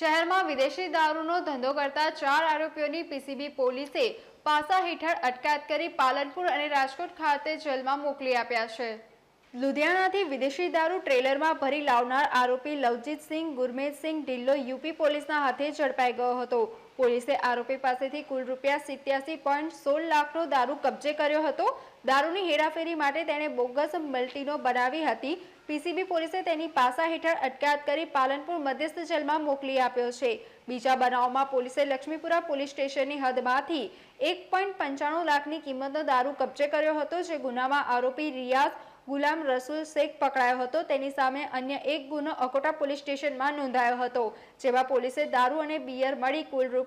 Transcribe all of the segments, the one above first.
શહેરમાં વિદેશી દારૂનો ધંધો કરતા ચાર આરોપીઓની પીસીબી પોલીસે પાસા હેઠળ અટકાયત કરી પાલનપુર અને રાજકોટ ખાતે જેલમાં મોકલી આપ્યા છે. લુધિયાણાથી વિદેશી દારૂ ટ્રેલરમાં ભરી લાવનાર આરોપી લવજીતસિંહ ગુરમેતસિંહ ઢિલ્લો યુપી પોલીસના હાથે ઝડપાઈ ગયો હતો. પોલીસે આરોપી પાસેથી કુલ રૂપિયા સિત્યાસી પોઈન્ટ સોળ લાખનો દારૂ કબજે કર્યો હતો. દારૂની હેરાફેરી માટે તેણે બોગસ મલ્ટીનો બનાવી હતી. પીસીબી પોલીસે તેની પાસા હેઠળ અટકાયત કરી પાલનપુર મધ્યસ્થ જેલમાં મોકલી આપ્યો છે. બીજા બનાવમાં પોલીસે લક્ષ્મીપુરા પોલીસ સ્ટેશનની હદમાંથી એક પંચાણું લાખની કિંમતનો દારૂ કબજે કર્યો હતો, જે ગુનામાં આરોપી રિયાઝ ગુલામ રસુલ શેખ પકડાયો હતો. તેની સામે અન્ય એક ગુનો અકોટા પોલીસ સ્ટેશનમાં નોંધાયો હતો, જેમાં પોલીસે દારૂ અને બિયર મળી કુલ રૂપિયા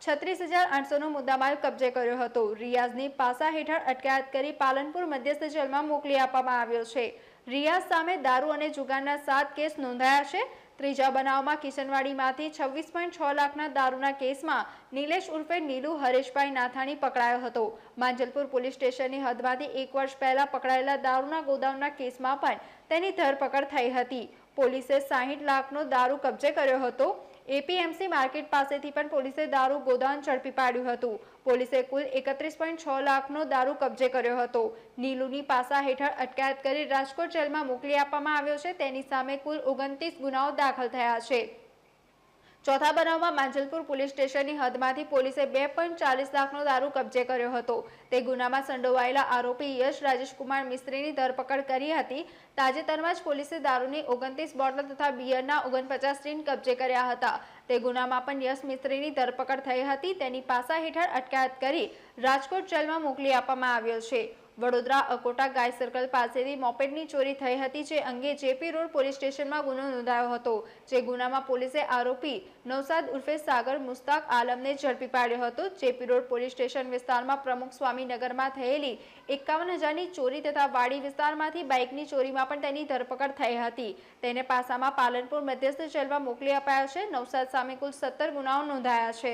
છત્રીસ હજાર આઠસોનો મુદ્દામાલ કબજે કર્યો હતો. રિયાઝની પાસા હેઠળ અટકાયત કરી પાલનપુર મધ્યસ્થ જેલમાં મોકલી આપવામાં આવ્યો છે. રિયાઝ સામે દારૂ અને જુગારના સાત કેસ નોંધાયા છે. ત્રીજા બનાવમાં કિશનવાડીમાંથી છવ્વીસ પોઈન્ટ છ લાખના દારૂના કેસમાં નિલેશ ઉર્ફે નીલુ હરેશભાઈ નાથાણી પકડાયો હતો. માંજલપુર પોલીસ સ્ટેશનની હદમાંથી એક વર્ષ પહેલા પકડાયેલા દારૂના ગોદામના કેસમાં પણ તેની ધરપકડ થઈ હતી. પોલીસે સાહીઠ લાખનો દારૂ કબજે કર્યો હતો. એપીએમસી માર્કેટ પાસેથી પણ પોલીસે દારૂ ગોદાન ઝડપી પાડ્યું હતું. પોલીસે કુલ એકત્રીસ પોઈન્ટ છ લાખનો દારૂ કબજે કર્યો હતો. નીલુની પાસા હેઠળ અટકાયત કરી રાજકોટ જેલમાં મોકલી આપવામાં આવ્યો છે. તેની સામે કુલ ઓગણત્રીસ ગુનાઓ દાખલ થયા છે. ચોથા બનાવમાં માંજલપુર પોલીસ સ્ટેશનની હદમાંથી પોલીસે બે પોઈન્ટ ચાલીસ લાખનો દારૂ કબજે કર્યો હતો. તે ગુનામાં સંડોવાયેલા આરોપી યશ રાજેશકુમાર મિસ્ત્રીની ધરપકડ કરી હતી. તાજેતરમાં જ પોલીસે દારૂની ઓગણત્રીસ બોટલ તથા બિયરના ઓગણપચાસ ટીન કબજે કર્યા હતા. તે ગુનામાં પણ યશ મિસ્ત્રીની ધરપકડ થઈ હતી. તેની પાસા હેઠળ અટકાયત કરી રાજકોટ જેલમાં મોકલી આપવામાં આવ્યો છે. વડોદરા અકોટા ગાય સર્કલ પાસેથી મોપેડની ચોરી થઈ હતી, જે અંગે જેપી રોડ પોલીસ સ્ટેશનમાં ગુનો નોંધાયો હતો, જે ગુનામાં પોલીસે આરોપી નવસાદ ઉર્ફે સાગર મુસ્તાક આલમને ઝડપી પાડ્યો હતો. જેપી રોડ પોલીસ સ્ટેશન વિસ્તારમાં પ્રમુખ સ્વામીનગરમાં થયેલી એકાવન હજારની ચોરી તથા વાડી વિસ્તારમાંથી બાઇકની ચોરીમાં પણ તેની ધરપકડ થઈ હતી. તેને પાસામાં પાલનપુર મધ્યસ્થ જેલમાં મોકલી અપાયો છે. નૌસાદ સામે કુલ સત્તર ગુનાઓ નોંધાયા છે.